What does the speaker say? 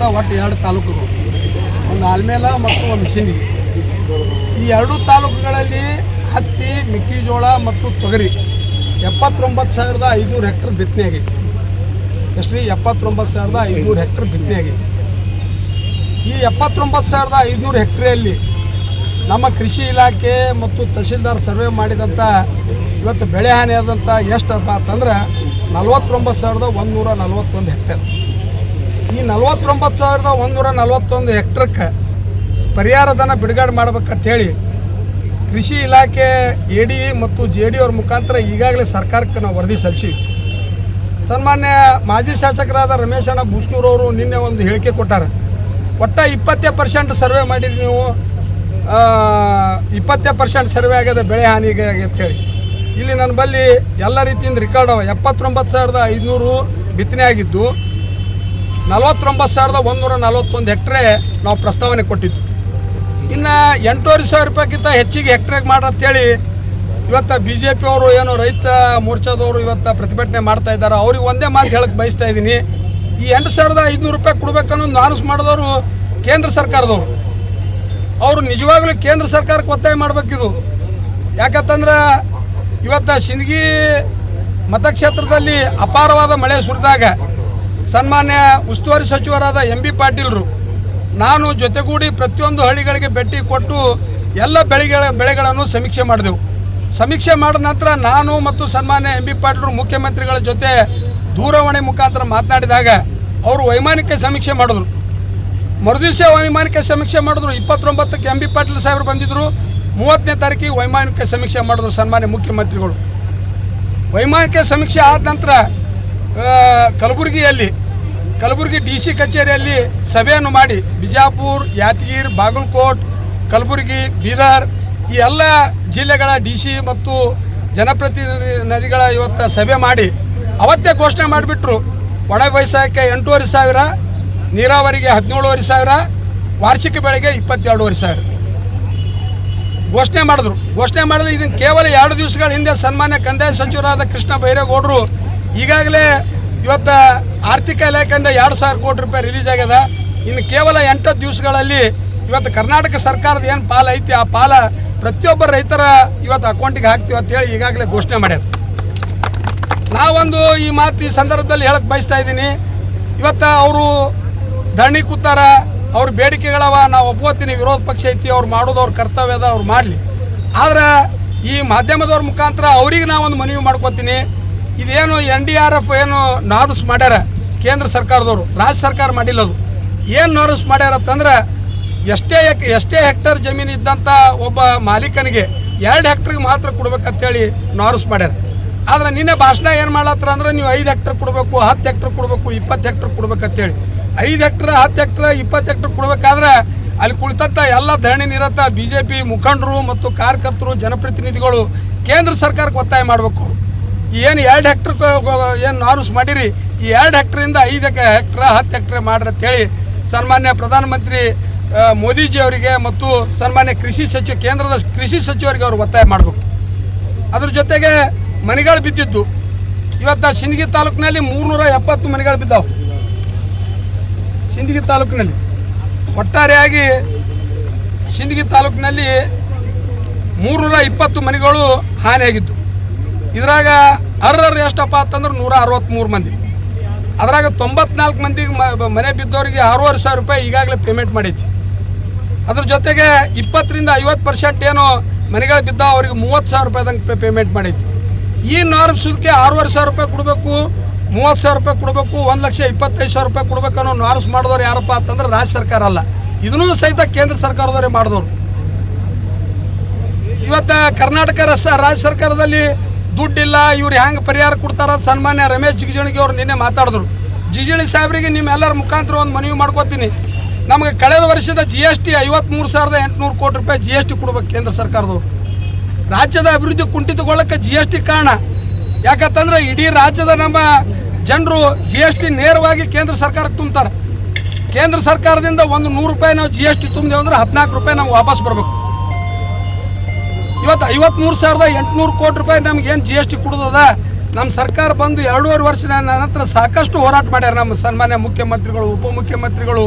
ಬರುವಂಥ ಒಟ್ಟು ಎರಡು ತಾಲೂಕುಗಳು. ಒಂದು ಆಲ್ಮೇಲ ಮತ್ತು ಒಂದು ಸಿಂದಗಿ ಈ ಎರಡೂ ತಾಲೂಕುಗಳಲ್ಲಿ ಹತ್ತಿ, ಮೆಕ್ಕೆಜೋಳ ಮತ್ತು ತೊಗರಿ ಎಪ್ಪತ್ತೊಂಬತ್ತು ಸಾವಿರದ ಐದುನೂರು ಹೆಕ್ಟರ್ ಬಿತ್ತನೆ ಆಗೈತಿ. ಎಷ್ಟು ರೀ? ಎಪ್ಪತ್ತೊಂಬತ್ತು ಸಾವಿರದ ಐದುನೂರು ಹೆಕ್ಟರ್ ಬಿತ್ತನೆ ಆಗೈತಿ. ಈ ಎಪ್ಪತ್ತೊಂಬತ್ತು ಸಾವಿರದ ಐದುನೂರು ಹೆಕ್ಟ್ರಿಯಲ್ಲಿ ನಮ್ಮ ಕೃಷಿ ಇಲಾಖೆ ಮತ್ತು ತಹಶೀಲ್ದಾರ್ ಸರ್ವೆ ಮಾಡಿದಂಥ ಇವತ್ತು ಬೆಳೆ ಹಾನಿ ಆದಂಥ ಎಷ್ಟಪ್ಪ ಅಂತಂದ್ರೆ ನಲ್ವತ್ತೊಂಬತ್ತು ಸಾವಿರದ ಒಂದುನೂರ ನಲ್ವತ್ತೊಂದು ಹೆಕ್ಟೇರ್. ಈ ನಲ್ವತ್ತೊಂಬತ್ತು ಸಾವಿರದ ಒಂದೂರ ನಲ್ವತ್ತೊಂದು ಹೆಕ್ಟ್ರಕ್ಕೆ ಪರಿಹಾರ ಧನ ಬಿಡುಗಡೆ ಮಾಡ್ಬೇಕಂತೇಳಿ ಕೃಷಿ ಇಲಾಖೆ ಎ ಡಿ ಮತ್ತು ಜೆ ಡಿ ಅವ್ರ ಮುಖಾಂತರ ಈಗಾಗಲೇ ಸರ್ಕಾರಕ್ಕೆ ನಾವು ವರದಿ ಸಲ್ಲಿಸಿ. ಸನ್ಮಾನ್ಯ ಮಾಜಿ ಶಾಸಕರಾದ ರಮೇಶ್ ಅಣ್ಣ ಅವರು ನಿನ್ನೆ ಒಂದು ಹೇಳಿಕೆ ಕೊಟ್ಟಾರೆ. ಒಟ್ಟ ಇಪ್ಪತ್ತೇ ಪರ್ಸೆಂಟ್ ಸರ್ವೆ ಮಾಡಿದ್ರಿ ನೀವು ಇಪ್ಪತ್ತೇ ಪರ್ಸೆಂಟ್ ಸರ್ವೆ ಆಗ್ಯದ, ಬೆಳೆ ಹಾನಿಗೆ ಹೇಳಿ ಇಲ್ಲಿ ನನ್ನ ಬಳಿ ಎಲ್ಲ ರೀತಿಯಿಂದ ರೆಕಾರ್ಡ್ ಅವ. ಎಪ್ಪತ್ತೊಂಬತ್ತು ಸಾವಿರದ ಐದುನೂರು ಬಿತ್ತನೆ ಆಗಿದ್ದು ನಲವತ್ತೊಂಬತ್ತು ಸಾವಿರದ ಒಂದೂರ ನಲವತ್ತೊಂದು ಹೆಕ್ಟ್ರೆ ನಾವು ಪ್ರಸ್ತಾವನೆ ಕೊಟ್ಟಿದ್ದು ಇನ್ನು ಎಂಟೂವರೆ ಸಾವಿರ ರೂಪಾಯಿಗಿಂತ ಹೆಚ್ಚಿಗೆ ಹೆಕ್ಟ್ರೆಗೆ ಮಾಡಂತೇಳಿ ಇವತ್ತು ಬಿ ಜೆ ಪಿ ಅವರು ಏನು ರೈತ ಮೋರ್ಚಾದವರು ಇವತ್ತು ಪ್ರತಿಭಟನೆ ಮಾಡ್ತಾ ಇದ್ದಾರೆ. ಅವ್ರಿಗೆ ಒಂದೇ ಮಾತು ಹೇಳಕ್ಕೆ ಬಯಸ್ತಾ ಇದ್ದೀನಿ. ಈ ಎಂಟು ಸಾವಿರದ ಐದುನೂರು ರೂಪಾಯಿ ಕೊಡ್ಬೇಕನ್ನೋದು ಅನೌನ್ಸ್ ಮಾಡಿದವರು ಕೇಂದ್ರ ಸರ್ಕಾರದವರು. ಅವರು ನಿಜವಾಗ್ಲೂ ಕೇಂದ್ರ ಸರ್ಕಾರಕ್ಕೆ ಒತ್ತಾಯ ಮಾಡಬೇಕಿದು ಯಾಕಂತಂದ್ರೆ ಇವತ್ತು ಸಿಂದಗಿ ಮತಕ್ಷೇತ್ರದಲ್ಲಿ ಅಪಾರವಾದ ಮಳೆ ಸುರಿದಾಗ ಸನ್ಮಾನ್ಯ ಉಸ್ತುವಾರಿ ಸಚಿವರಾದ ಎಂ ಬಿ ಪಾಟೀಲ್ರು, ನಾನು ಜೊತೆಗೂಡಿ ಪ್ರತಿಯೊಂದು ಹಳ್ಳಿಗಳಿಗೆ ಭೇಟಿ ಕೊಟ್ಟು ಎಲ್ಲ ಬೆಳೆಗಳ ಬೆಳೆಗಳನ್ನು ಸಮೀಕ್ಷೆ ಮಾಡಿದೆವು. ಸಮೀಕ್ಷೆ ಮಾಡಿದ ನಂತರ ನಾನು ಮತ್ತು ಸನ್ಮಾನ್ಯ ಎಂ ಬಿ ಪಾಟೀಲ್ರು ಮುಖ್ಯಮಂತ್ರಿಗಳ ಜೊತೆ ದೂರವಾಣಿ ಮುಖಾಂತರ ಮಾತನಾಡಿದಾಗ ಅವರು ವೈಮಾನಿಕ ಸಮೀಕ್ಷೆ ಮಾಡಿದ್ರು. ಮರುದಿವಸ ವೈಮಾನಿಕ ಸಮೀಕ್ಷೆ ಮಾಡಿದ್ರು. ಇಪ್ಪತ್ತೊಂಬತ್ತಕ್ಕೆ ಎಂ ಬಿ ಪಾಟೀಲ್ ಸಾಹೇಬರು ಬಂದಿದ್ದರು ಮೂವತ್ತನೇ ತಾರೀಕಿಗೆ ವೈಮಾನಿಕ ಸಮೀಕ್ಷೆ ಮಾಡಿದ್ರು ಸನ್ಮಾನ್ಯ ಮುಖ್ಯಮಂತ್ರಿಗಳು. ವೈಮಾನಿಕ ಸಮೀಕ್ಷೆ ಆದ ನಂತರ ಕಲಬುರಗಿಯಲ್ಲಿ, ಕಲಬುರಗಿ ಡಿ ಸಿ ಕಚೇರಿಯಲ್ಲಿ ಸಭೆಯನ್ನು ಮಾಡಿ ಬಿಜಾಪುರ್, ಯಾದಗಿರಿ, ಬಾಗಲಕೋಟ್, ಕಲಬುರಗಿ, ಬೀದರ್ ಈ ಎಲ್ಲ ಜಿಲ್ಲೆಗಳ ಡಿ ಸಿ ಮತ್ತು ಜನಪ್ರತಿನಿಧಿಗಳ ಇವತ್ತು ಸಭೆ ಮಾಡಿ ಅವತ್ತೇ ಘೋಷಣೆ ಮಾಡಿಬಿಟ್ರು. ಒಣ ವ್ಯವಸಾಯಕ್ಕೆ ಎಂಟೂವರೆ ಸಾವಿರ, ನೀರಾವರಿಗೆ ಹದಿನೇಳುವರೆ ಸಾವಿರ, ವಾರ್ಷಿಕ ಬೆಳೆಗೆ ಇಪ್ಪತ್ತೆರಡೂವರೆ ಸಾವಿರ. ಘೋಷಣೆ ಮಾಡಿದ್ರು. ಘೋಷಣೆ ಮಾಡಿದ್ರೆ ಇದನ್ನು ಕೇವಲ ಎರಡು ದಿವಸಗಳ ಹಿಂದೆ ಸನ್ಮಾನ್ಯ ಕಂದಾಯ ಸಚಿವರಾದ ಕೃಷ್ಣ ಬೈರೇಗೌಡರು ಈಗಾಗಲೇ ಇವತ್ತು ಆರ್ಥಿಕ ಇಲಾಖೆಯಿಂದ ಎರಡು ಸಾವಿರ ಕೋಟಿ ರೂಪಾಯಿ ರಿಲೀಸ್ ಆಗ್ಯದ. ಇನ್ನು ಕೇವಲ ಎಂಟು ದಿವಸಗಳಲ್ಲಿ ಇವತ್ತು ಕರ್ನಾಟಕ ಸರ್ಕಾರದ ಏನು ಪಾಲ ಐತಿ, ಆ ಪಾಲ ಪ್ರತಿಯೊಬ್ಬ ರೈತರ ಇವತ್ತು ಅಕೌಂಟಿಗೆ ಹಾಕ್ತೀವಿ ಅಂತೇಳಿ ಈಗಾಗಲೇ ಘೋಷಣೆ ಮಾಡ್ಯಾರ. ನಾವೊಂದು ಈ ಮಾತು ಈ ಸಂದರ್ಭದಲ್ಲಿ ಹೇಳಕ್ಕೆ ಬಯಸ್ತಾ ಇದ್ದೀನಿ. ಇವತ್ತು ಅವರು ಧರಣಿ ಕೂತಾರ, ಅವ್ರ ಬೇಡಿಕೆಗಳವ, ನಾವು ಒಪ್ಕೋತೀನಿ ವಿರೋಧ ಪಕ್ಷ ಐತಿ, ಅವ್ರು ಮಾಡೋದು ಅವ್ರ ಕರ್ತವ್ಯ ಅದ, ಅವ್ರು ಮಾಡಲಿ. ಆದ್ರೆ ಈ ಮಾಧ್ಯಮದವ್ರ ಮುಖಾಂತರ ಅವ್ರಿಗೆ ನಾವೊಂದು ಮನವಿ ಮಾಡ್ಕೋತೀನಿ. ಇದೇನು ಎನ್ ಡಿ ಆರ್ ಎಫ್ ಏನು ನಾರ್ಮ್ಸ್ ಮಾಡ್ಯಾರ ಕೇಂದ್ರ ಸರ್ಕಾರದವರು? ರಾಜ್ಯ ಸರ್ಕಾರ ಮಾಡಿಲ್ಲ ಅದು. ಏನು ನಾರ್ಮ್ಸ್ ಮಾಡ್ಯಾರ ಅಂತಂದ್ರೆ ಎಷ್ಟೇ ಎಷ್ಟೇ ಹೆಕ್ಟರ್ ಜಮೀನು ಇದ್ದಂಥ ಒಬ್ಬ ಮಾಲೀಕನಿಗೆ ಎರಡು ಹೆಕ್ಟರ್ಗೆ ಮಾತ್ರ ಕೊಡ್ಬೇಕಂತೇಳಿ ನಾರ್ಮ್ಸ್ ಮಾಡ್ಯಾರ. ಆದರೆ ನಿನ್ನೆ ಭಾಷಣ ಏನು ಮಾಡ್ಲತ್ತಾರ ಅಂದ್ರೆ ನೀವು ಐದು ಹೆಕ್ಟರ್ ಕೊಡಬೇಕು, ಹತ್ತು ಹೆಕ್ಟರ್ ಕೊಡಬೇಕು, ಇಪ್ಪತ್ತು ಹೆಕ್ಟರ್ ಕೊಡ್ಬೇಕಂತೇಳಿ. ಐದು ಹೆಕ್ಟರ್, ಹತ್ತು ಹೆಕ್ಟರ್, ಇಪ್ಪತ್ತು ಹೆಕ್ಟರ್ ಕೊಡ್ಬೇಕಾದ್ರೆ ಅಲ್ಲಿ ಕುಳಿತಂಥ ಎಲ್ಲ ಧರಣಿ ನಿರತ ಬಿ ಜೆ ಪಿ ಮುಖಂಡರು ಮತ್ತು ಕಾರ್ಯಕರ್ತರು, ಜನಪ್ರತಿನಿಧಿಗಳು ಕೇಂದ್ರ ಸರ್ಕಾರಕ್ಕೆ ಒತ್ತಾಯ ಮಾಡಬೇಕು. ಏನು ಎರಡು ಹೆಕ್ಟ್ರ್ ಏನು ನಾರ್ಮ್ಸ್ ಮಾಡಿರಿ? ಈ ಎರಡು ಹೆಕ್ಟ್ರಿಂದ ಐದು ಹೆಕ್ಟರ್ ಹತ್ತು ಹೆಕ್ಟ್ರ್ ಮಾಡ್ರಿ ಅಂತೇಳಿ ಸನ್ಮಾನ್ಯ ಪ್ರಧಾನಮಂತ್ರಿ ಮೋದಿಜಿ ಅವರಿಗೆ ಮತ್ತು ಸನ್ಮಾನ್ಯ ಕೃಷಿ ಸಚಿವ, ಕೇಂದ್ರದ ಕೃಷಿ ಸಚಿವರಿಗೆ ಅವರು ಒತ್ತಾಯ ಮಾಡಬೇಕು. ಅದ್ರ ಜೊತೆಗೆ ಮನೆಗಳು ಬಿದ್ದಿದ್ದು. ಇವತ್ತು ಸಿಂದಗಿ ತಾಲೂಕಿನಲ್ಲಿ ಮೂರ್ನೂರ ಎಪ್ಪತ್ತು ಮನೆಗಳು ಬಿದ್ದಾವೆ. ಸಿಂದಗಿ ತಾಲೂಕಿನಲ್ಲಿ. ಒಟ್ಟಾರೆಯಾಗಿ ಸಿಂದಗಿ ತಾಲೂಕಿನಲ್ಲಿ ಮೂರ್ನೂರ ಇಪ್ಪತ್ತು ಮನೆಗಳು ಹಾನಿಯಾಗಿದ್ದು. ಇದ್ರಾಗ ಅರ್ಹರು ಎಷ್ಟಪ್ಪ ಅಂತಂದ್ರೆ ನೂರ ಅರವತ್ತ್ಮೂರು ಮಂದಿ. ಅದ್ರಾಗ ತೊಂಬತ್ನಾಲ್ಕು ಮಂದಿಗೆ ಮನೆ ಬಿದ್ದವರಿಗೆ ಆರೂವರೆ ಸಾವಿರ ರೂಪಾಯಿ ಈಗಾಗಲೇ ಪೇಮೆಂಟ್ ಮಾಡೈತಿ. ಅದ್ರ ಜೊತೆಗೆ ಇಪ್ಪತ್ತರಿಂದ ಐವತ್ತು ಪರ್ಸೆಂಟ್ ಏನು ಮನೆಗಳು ಬಿದ್ದ ಅವ್ರಿಗೆ ಮೂವತ್ತು ಸಾವಿರ ರೂಪಾಯಿದಂಗೆ ಪೇಮೆಂಟ್ ಮಾಡೈತಿ. ಈ ನಾರ್ಮ್ ಸುದಕ್ಕೆ ಆರೂವರೆ ಸಾವಿರ ರೂಪಾಯಿ ಕೊಡಬೇಕು, ಮೂವತ್ತು ಸಾವಿರ ರೂಪಾಯಿ ಕೊಡಬೇಕು, ಒಂದು ಲಕ್ಷ ಇಪ್ಪತ್ತೈದು ಸಾವಿರ ರೂಪಾಯಿ ಕೊಡಬೇಕು ಅನ್ನೋ ನಾರ್ಮ್ಸ್ ಮಾಡಿದವ್ರು ಯಾರಪ್ಪ ಅಂತಂದ್ರೆ ರಾಜ್ಯ ಸರ್ಕಾರ ಅಲ್ಲ. ಇದನ್ನೂ ಸಹಿತ ಕೇಂದ್ರ ಸರ್ಕಾರದವರೇ ಮಾಡಿದವರು. ಇವತ್ತು ಕರ್ನಾಟಕ ರಾಜ್ಯ ಸರ್ಕಾರದಲ್ಲಿ ದುಡ್ಡಿಲ್ಲ, ಇವ್ರು ಹೆಂಗೆ ಪರಿಹಾರ ಕೊಡ್ತಾರ? ಸನ್ಮಾನ್ಯ ರಮೇಶ್ ಜಿಗಜಿಣಗಿ ಅವ್ರು ನಿನ್ನೆ ಮಾತಾಡಿದ್ರು. ಜಿಗಜಿಣಿ ಸಾಹೇಬರಿಗೆ ನಿಮ್ಮೆಲ್ಲರ ಮುಖಾಂತರ ಒಂದು ಮನವಿ ಮಾಡ್ಕೋತೀನಿ. ನಮಗೆ ಕಳೆದ ವರ್ಷದ ಜಿ ಎಸ್ ಟಿ ಐವತ್ತ್ಮೂರು ಸಾವಿರದ ಎಂಟುನೂರು ಕೋಟಿ ರೂಪಾಯಿ ಜಿ ಎಸ್ ಟಿ ಕೊಡ್ಬೇಕು ಕೇಂದ್ರ ಸರ್ಕಾರದವರು ರಾಜ್ಯದ ಅಭಿವೃದ್ಧಿ ಕುಂಠಿತಗೊಳ್ಳಕ್ಕೆ ಜಿ ಎಸ್ ಟಿ ಕಾರಣ. ಯಾಕಂತಂದ್ರೆ ಇಡೀ ರಾಜ್ಯದ ನಮ್ಮ ಜನರು ಜಿ ಎಸ್ ಟಿ ನೇರವಾಗಿ ಕೇಂದ್ರ ಸರ್ಕಾರಕ್ಕೆ ತುಂಬ್ತಾರೆ. ಕೇಂದ್ರ ಸರ್ಕಾರದಿಂದ ಒಂದು ನೂರು ರೂಪಾಯಿ ನಾವು ಜಿ ಎಸ್ ಟಿ ತುಂಬಿದೆವು ಅಂದ್ರೆ ಹದಿನಾಲ್ಕು ರೂಪಾಯಿ ನಾವು ವಾಪಸ್ ಬರಬೇಕು. ಇವತ್ತು ಐವತ್ಮೂರು ಸಾವಿರದ ಎಂಟುನೂರು ಕೋಟಿ ರೂಪಾಯಿ ನಮ್ಗೆ ಏನು ಜಿ ಎಸ್ ಟಿ ಕೊಡೋದದ? ನಮ್ಮ ಸರ್ಕಾರ ಬಂದು ಎರಡೂವರೆ ವರ್ಷದ ನಂತರ ಸಾಕಷ್ಟು ಹೋರಾಟ ಮಾಡ್ಯಾರ ನಮ್ಮ ಸನ್ಮಾನ್ಯ ಮುಖ್ಯಮಂತ್ರಿಗಳು, ಉಪಮುಖ್ಯಮಂತ್ರಿಗಳು.